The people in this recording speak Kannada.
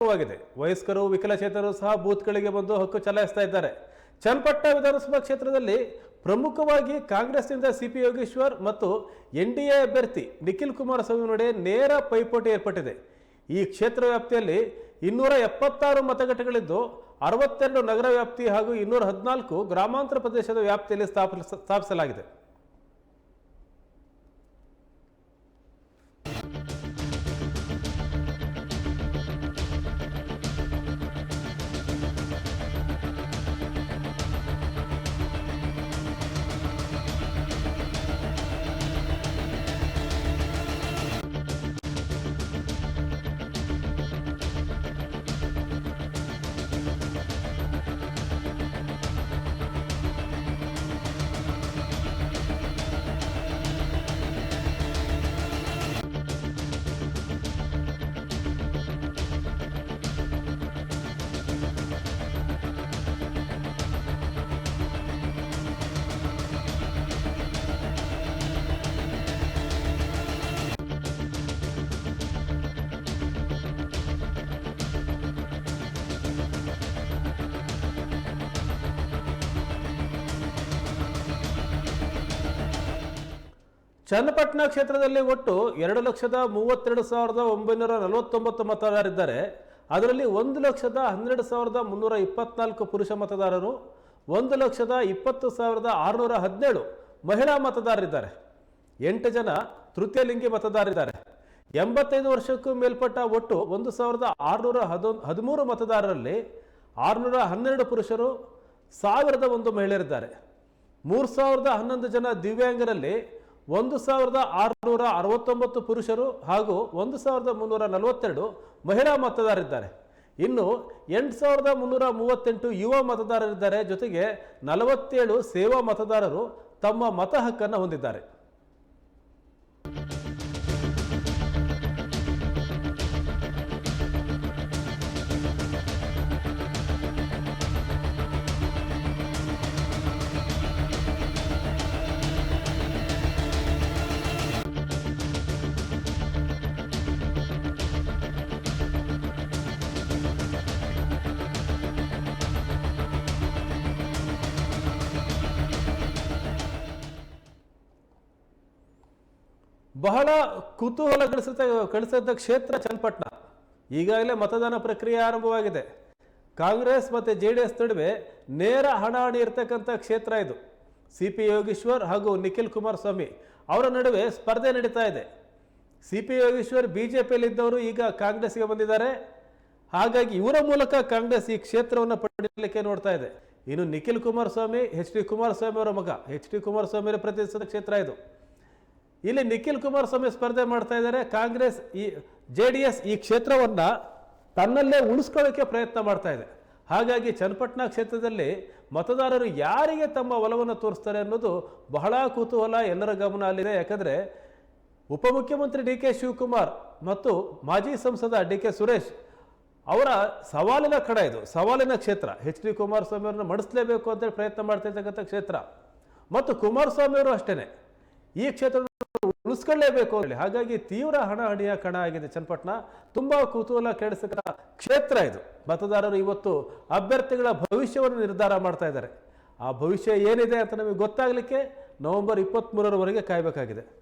ಆರಂಭವಾಗಿದೆ ವಯಸ್ಕರು ವಿಕಲಚೇತನರು ಸಹ ಬೂತ್ಗಳಿಗೆ ಬಂದು ಹಕ್ಕು ಚಲಾಯಿಸ್ತಾ ಇದ್ದಾರೆ. ಚನ್ನಪಟ್ಟ ವಿಧಾನಸಭಾ ಕ್ಷೇತ್ರದಲ್ಲಿ ಪ್ರಮುಖವಾಗಿ ಕಾಂಗ್ರೆಸ್ನಿಂದ ಸಿಪಿ ಯೋಗೇಶ್ವರ್ ಮತ್ತು ಎನ್ ಡಿ ಎ ಅಭ್ಯರ್ಥಿ ನಿಖಿಲ್ ಕುಮಾರಸ್ವಾಮಿ ನಡುವೆ ನೇರ ಪೈಪೋಟಿ ಏರ್ಪಟ್ಟಿದೆ. ಈ ಕ್ಷೇತ್ರ ವ್ಯಾಪ್ತಿಯಲ್ಲಿ ಇನ್ನೂರ ಎಪ್ಪತ್ತಾರು ಮತಗಟ್ಟೆಗಳಿದ್ದು, ಅರವತ್ತೆರಡು ನಗರ ವ್ಯಾಪ್ತಿ ಹಾಗೂ ಇನ್ನೂರ ಹದಿನಾಲ್ಕು ಗ್ರಾಮಾಂತರ ಪ್ರದೇಶದ ವ್ಯಾಪ್ತಿಯಲ್ಲಿ ಸ್ಥಾಪಿಸ, ಸ್ಥಾಪಿಸಲಾಗಿದೆ. ಚನ್ನಪಟ್ಟಣ ಕ್ಷೇತ್ರದಲ್ಲಿ ಒಟ್ಟು ಎರಡು ಲಕ್ಷದ ಮೂವತ್ತೆರಡು ಸಾವಿರದ ಒಂಬೈನೂರ ನಲವತ್ತೊಂಬತ್ತು ಮತದಾರರಿದ್ದಾರೆ. ಅದರಲ್ಲಿ ಒಂದು ಲಕ್ಷದ ಹನ್ನೆರಡು ಸಾವಿರದ ಮುನ್ನೂರ ಇಪ್ಪತ್ನಾಲ್ಕು ಪುರುಷ ಮತದಾರರು, ಒಂದು ಲಕ್ಷದ ಇಪ್ಪತ್ತು ಸಾವಿರದ ಆರುನೂರ ಹದಿನೇಳು ಮಹಿಳಾ ಮತದಾರರಿದ್ದಾರೆ. ಎಂಟು ಜನ ತೃತೀಯ ಲಿಂಗಿ ಮತದಾರರಿದ್ದಾರೆ. ಎಂಬತ್ತೈದು ವರ್ಷಕ್ಕೂ ಮೇಲ್ಪಟ್ಟ ಒಟ್ಟು ಒಂದು ಸಾವಿರದ ಆರುನೂರ ಹದೊ, ಹದಿಮೂರು ಮತದಾರರಲ್ಲಿ ಆರುನೂರ ಹನ್ನೆರಡು ಪುರುಷರು, ಸಾವಿರದ ಒಂದು ಮಹಿಳೆಯರಿದ್ದಾರೆ. ಮೂರು ಸಾವಿರದ ಹನ್ನೊಂದು ಜನ ದಿವ್ಯಾಂಗರಲ್ಲಿ ಒಂದು ಸಾವಿರದ ಆರುನೂರ ಅರವತ್ತೊಂಬತ್ತು ಪುರುಷರು ಹಾಗೂ ಒಂದು ಸಾವಿರದ ಮುನ್ನೂರ ನಲವತ್ತೆರಡು ಮಹಿಳಾ ಮತದಾರರಿದ್ದಾರೆ. ಇನ್ನು ಎಂಟು ಸಾವಿರದ ಮುನ್ನೂರ ಮೂವತ್ತೆಂಟು ಯುವ ಮತದಾರರಿದ್ದಾರೆ ಜೊತೆಗೆ ನಲವತ್ತೇಳು ಸೇವಾ ಮತದಾರರು ತಮ್ಮ ಮತ ಹಕ್ಕನ್ನು ಹೊಂದಿದ್ದಾರೆ. ಬಹಳ ಕುತೂಹಲ ಗಳಿಸುತ್ತ ಗಳಿಸಿದ ಕ್ಷೇತ್ರ ಚನ್ನಪಟ್ಟಣ. ಈಗಾಗಲೇ ಮತದಾನ ಪ್ರಕ್ರಿಯೆ ಆರಂಭವಾಗಿದೆ. ಕಾಂಗ್ರೆಸ್ ಮತ್ತು ಜೆ ಡಿ ಎಸ್ ನಡುವೆ ನೇರ ಹಣಾಹಣಿ ಇರತಕ್ಕಂಥ ಕ್ಷೇತ್ರ ಇದು. ಸಿ ಪಿ ಯೋಗೇಶ್ವರ್ ಹಾಗೂ ನಿಖಿಲ್ ಕುಮಾರಸ್ವಾಮಿ ಅವರ ನಡುವೆ ಸ್ಪರ್ಧೆ ನಡೀತಾ ಇದೆ. C P Yogeshwar B J ಪಿಯಲ್ಲಿದ್ದವರು ಈಗ ಕಾಂಗ್ರೆಸ್ಗೆ ಬಂದಿದ್ದಾರೆ. ಹಾಗಾಗಿ ಇವರ ಮೂಲಕ ಕಾಂಗ್ರೆಸ್ ಈ ಕ್ಷೇತ್ರವನ್ನು ಪಡೆಯಲಿಕ್ಕೆ ನೋಡ್ತಾ ಇದೆ. ಇನ್ನು ನಿಖಿಲ್ ಕುಮಾರಸ್ವಾಮಿ, ಎಚ್ ಡಿ ಕುಮಾರಸ್ವಾಮಿ ಅವರ ಮಗ, ಎಚ್ ಡಿ ಕುಮಾರಸ್ವಾಮಿ ಪ್ರತಿನಿಧಿಸಿದ ಕ್ಷೇತ್ರ ಇದು. ಇಲ್ಲಿ ನಿಖಿಲ್ ಕುಮಾರಸ್ವಾಮಿ ಸ್ಪರ್ಧೆ ಮಾಡ್ತಾ ಇದ್ದಾರೆ. ಕಾಂಗ್ರೆಸ್ ಈ ಜೆ ಡಿ ಎಸ್ ಈ ಕ್ಷೇತ್ರವನ್ನು ತನ್ನಲ್ಲೇ ಉಳಿಸ್ಕೊಳ್ಳೋಕೆ ಪ್ರಯತ್ನ ಮಾಡ್ತಾ ಇದೆ. ಹಾಗಾಗಿ ಚನ್ನಪಟ್ಟಣ ಕ್ಷೇತ್ರದಲ್ಲಿ ಮತದಾರರು ಯಾರಿಗೆ ತಮ್ಮ ಒಲವನ್ನು ತೋರಿಸ್ತಾರೆ ಅನ್ನೋದು ಬಹಳ ಕುತೂಹಲ ಎಲ್ಲರ ಗಮನ ಅಲ್ಲಿದೆ. ಯಾಕಂದರೆ ಉಪಮುಖ್ಯಮಂತ್ರಿ ಡಿ ಕೆ ಶಿವಕುಮಾರ್ ಮತ್ತು ಮಾಜಿ ಸಂಸದ ಡಿ ಕೆ ಸುರೇಶ್ ಅವರ ಸವಾಲಿನ ಕಡ ಇದು, ಸವಾಲಿನ ಕ್ಷೇತ್ರ. ಎಚ್ ಡಿ ಕುಮಾರಸ್ವಾಮಿ ಅವರನ್ನು ಮಡಿಸಲೇಬೇಕು ಅಂತೇಳಿ ಪ್ರಯತ್ನ ಮಾಡ್ತಾ ಇರ್ತಕ್ಕಂಥ ಕ್ಷೇತ್ರ. ಮತ್ತು ಕುಮಾರಸ್ವಾಮಿ ಅವರು ಅಷ್ಟೇನೆ. ಈ ಕ್ಷೇತ್ರ ಉಳಿಸ್ಕೊಳ್ಳೇಬೇಕು ಹೇಳಿ. ಹಾಗಾಗಿ ತೀವ್ರ ಹಣಾಹಣಿಯ ಕಣ ಆಗಿದೆ ಚನ್ನಪಟ್ಟಣ. ತುಂಬಾ ಕುತೂಹಲ ಕೆಡಿಸಕ ಕ್ಷೇತ್ರ ಇದು. ಮತದಾರರು ಇವತ್ತು ಅಭ್ಯರ್ಥಿಗಳ ಭವಿಷ್ಯವನ್ನು ನಿರ್ಧಾರ ಮಾಡ್ತಾ ಇದ್ದಾರೆ. ಆ ಭವಿಷ್ಯ ಏನಿದೆ ಅಂತ ನಮಗೆ ಗೊತ್ತಾಗಲಿಕ್ಕೆ ನವೆಂಬರ್ ಇಪ್ಪತ್ತ್ಮೂರರವರೆಗೆ ಕಾಯಬೇಕಾಗಿದೆ.